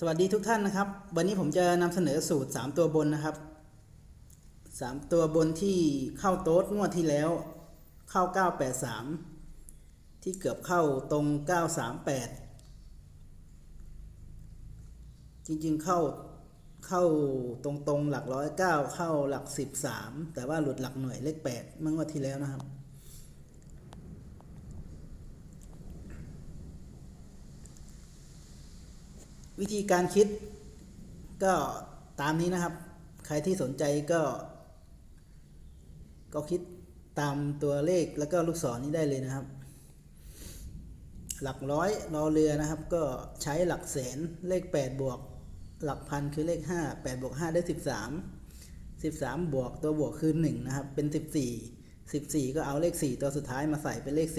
สวัสดีทุกท่านนะครับ วันนี้ผมจะนำเสนอสูตร 3 ตัวบนนะครับ 3 ตัวบนที่เข้าโต๊ดงวดที่แล้ว เข้า 983 ที่เกือบเข้าตรง 938 จริงๆเข้าเข้าตรงๆหลักร้อยเก้าเข้าหลักสิบสามแต่ว่าหลุดหลักหน่วยเลขแปดเมื่องวดที่แล้วนะครับ วิธีการคิดก็ตามนี้นะครับ ใครที่สนใจก็ ก็คิดตามตัวเลขแล้วก็ลูกศรนี้ได้เลยนะครับ หลักร้อยรอเรือนะครับ ก็ใช้หลักแสนเลข 8 บวก หลักพันคือเลข 5 8บวก5ได้ 13 13 บวกตัวบวกคือ 1 นะครับ เป็น 14 14 ก็เอาเลข 4 ตัวสุดท้ายมาใส่เป็นเลข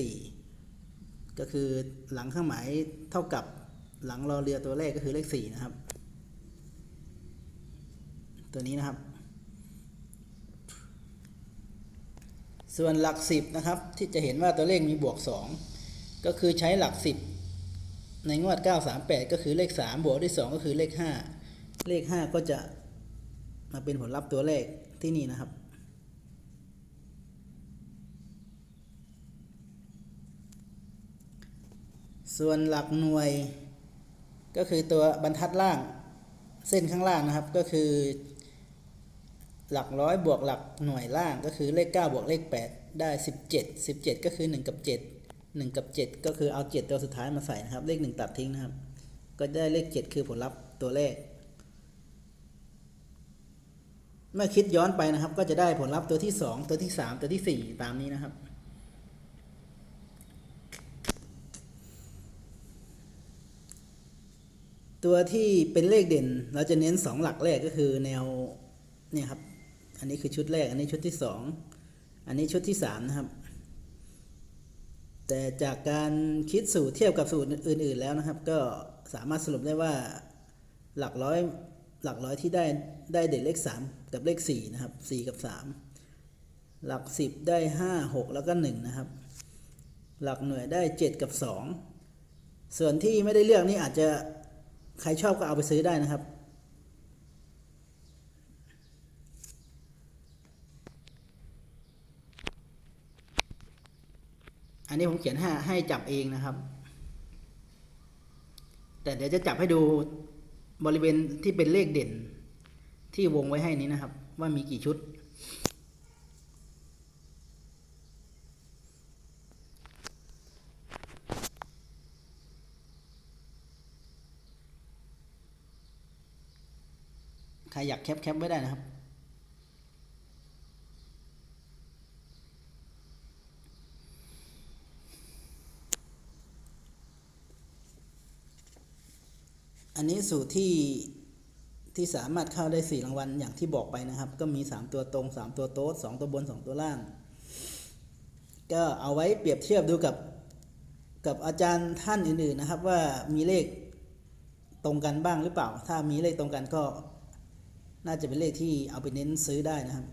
4 ก็คือหลังเครื่องหมายเท่ากับ หลังรอเรือตัวแรกก็คือเลข4นะครับ ตัวนี้นะครับ ส่วนหลัก 10 นะครับ ที่จะเห็นว่าตัวเลขมีบวก 2 ก็คือใช้หลัก 10 ในงวด 938 ก็คือเลข 3 บวกด้วย 2 ก็คือเลข 5 เลข 5 ก็จะมาเป็นผลลัพธ์ตัวเลขที่นี่นะครับส่วนหลักหน่วย ก็คือตัวบรรทัดล่างเส้นข้างล่างนะครับ ก็คือ หลักร้อยบวกหลักหน่วยล่างก็คือเลข 9 บวกเลข 8 ได้ 17 17 ก็คือ 1 กับ 7 1 กับ 7 ก็คือเอา 7 ตัวสุดท้ายมาใส่นะครับ เลข 1 ตัดทิ้งนะครับ ก็ได้เลข 7 คือผลลัพธ์ตัวเลข เมื่อคิดย้อนไปนะครับ ก็จะได้ผลลัพธ์ตัวที่ 2 ตัวที่ 3 ตัวที่ 4 ตามนี้นะครับ ตัวที่เป็นเลขเด่น เราจะเน้น 2 หลักแรกก็คือแนวเนี่ยครับ อันนี้คือชุดแรก อันนี้ชุดที่ 2 อันนี้ชุดที่ 3 นะครับ แต่จากการคิดสูตรเทียบกับสูตรอื่น ๆแล้วนะครับ ก็สามารถสรุปได้ว่าหลักร้อยหลักร้อยที่ได้ได้เด่นเลข 3 กับเลข 4 นะครับ 4 กับ 3 หลัก 10 ได้ 5 6 แล้วก็ 1 นะครับ หลักหน่วยได้ 7 กับ 2 ส่วนที่ไม่ได้เลือกนี่อาจจะ ใครชอบก็เอาไปซื้อได้นะครับ อันนี้ผมเขียนให้ให้จับเองนะครับ แต่เดี๋ยวจะจับให้ดูบริเวณที่เป็นเลขเด่นที่วงไว้ให้นี้นะครับ ว่ามีกี่ชุด ใครอยากแคปแคปไว้ได้นะครับ อันนี้สูตรที่ที่สามารถเข้าได้สี่รางวัลอย่างที่บอกไปนะครับ ก็มีสามตัวตรงสามตัวโต๊ดสองตัวบนสองตัวล่าง ก็เอาไว้เปรียบเทียบดูกับกับอาจารย์ท่านอื่นๆนะครับ ว่ามีเลขตรงกันบ้างหรือเปล่า ถ้ามีเลขตรงกันก็ น่าจะเป็นเลขที่เอาไปเน้นซื้อได้นะครับ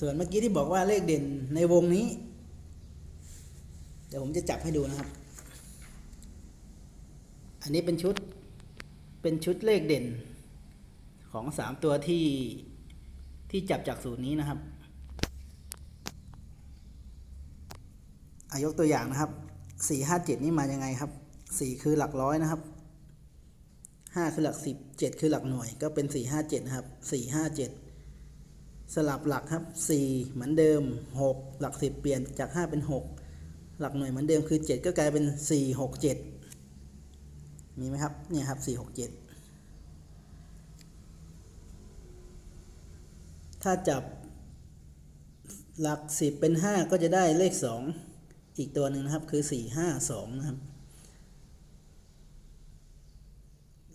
ส่วนเมื่อกี้ที่บอกว่าเลขเด่นในวงนี้ เดี๋ยวผมจะจับให้ดูนะครับ อันนี้เป็นชุด เป็นชุดเลขเด่นของสามตัวที่ที่จับจากสูตรนี้นะครับอายกตัวอย่างนะครับสี่ห้าเจ็ดนี่มายังไงครับสี่คือหลักร้อยนะครับ ห้าคือหลักสิบเจ็ดคือหลักหน่วย ก็เป็นสี่ห้าเจ็ดนะครับสี่ห้าเจ็ดสลับหลักครับสี่เหมือนเดิมหกหลักสิบเปลี่ยนจากห้าเป็นหกหลักหน่วยเหมือนเดิมคือเจ็ดก็กลายเป็นสี่หกเจ็ดมีไหมครับ เนี่ยครับสี่หกเจ็ดถ้าจับหลักสิบเป็นห้าก็จะได้เลขสองอีกตัวหนึ่งนะครับ คือสี่ห้าสองนะครับ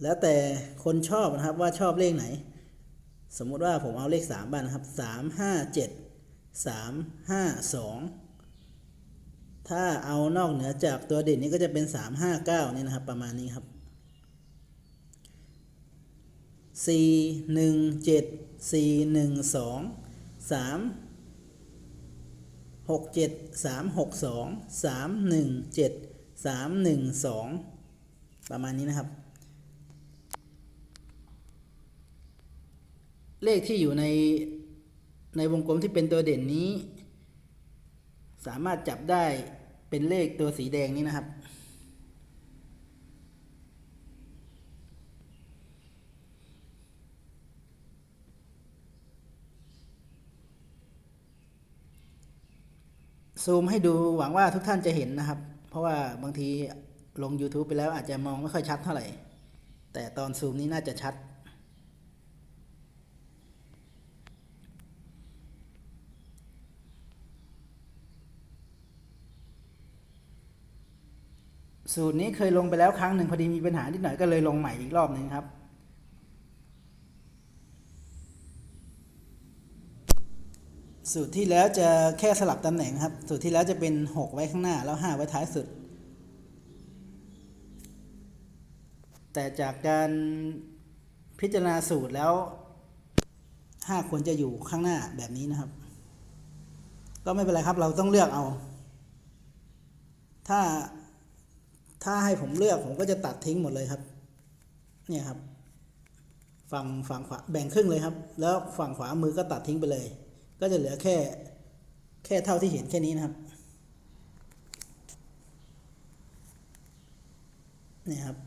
แล้วแต่คนชอบนะครับว่าชอบเลขไหน สมมุติว่าผมเอาเลขสามบ้างนะครับสามห้าเจ็ดสามห้าสองถ้าเอานอกเหนือจากตัวเด่นนี้ก็จะเป็นสามห้าเก้านี่นะครับประมาณนี้ครับสี่หนึ่งเจ็ดสี่หนึ่งสองสามหกเจ็ดสามหกสองสามหนึ่งเจ็ดสามหนึ่งสองประมาณนี้นะครับ เลขที่อยู่ในในวงกลมที่เป็นตัวเด่นนี้ สามารถจับได้เป็นเลขตัวสีแดงนี้นะครับ ซูมให้ดูหวังว่าทุกท่านจะเห็นนะครับ เพราะว่าบางทีลง YouTube ไปแล้วอาจจะมองไม่ค่อยชัดเท่าไหร่ แต่ตอนซูมนี้น่าจะชัด สูตรนี้เคยลงไปแล้วครั้งหนึ่งพอดีมีปัญหานิดหน่อยก็เลยลงใหม่อีกรอบหนึ่งครับ สูตรที่แล้วจะแค่สลับตำแหน่งครับ สูตรที่แล้วจะเป็น 6 ไว้ข้างหน้าแล้ว 5 ไว้ท้ายสุด แต่จากการพิจารณาสูตรแล้ว 5 ควรจะอยู่ข้างหน้าแบบนี้นะครับ ก็ไม่เป็นไรครับเราต้องเลือกเอา ถ้า ถ้าให้ผมเลือกผมก็จะตัดทิ้งหมดเลยครับ เนี่ยครับ ฝั่งฝั่งขวาแบ่งครึ่งเลยครับ แล้วฝั่งขวามือก็ตัดทิ้งไปเลย ก็จะเหลือแค่แค่เท่าที่เห็นแค่นี้นะครับเนี่ยครับ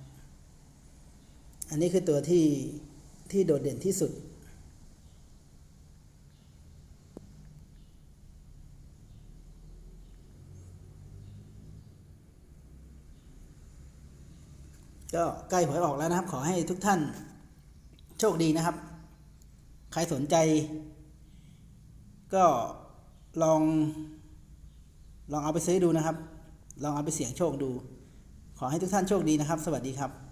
อันนี้คือตัวที่ที่โดดเด่นที่สุด ก็ใกล้หวยออกแล้วนะครับ ขอให้ทุกท่านโชคดีนะครับ ใครสนใจ ก็ลอง ลองเอาไปซื้อดูนะครับ ลองเอาไปเสี่ยงโชคดู ขอให้ทุกท่านโชคดีนะครับ สวัสดีครับ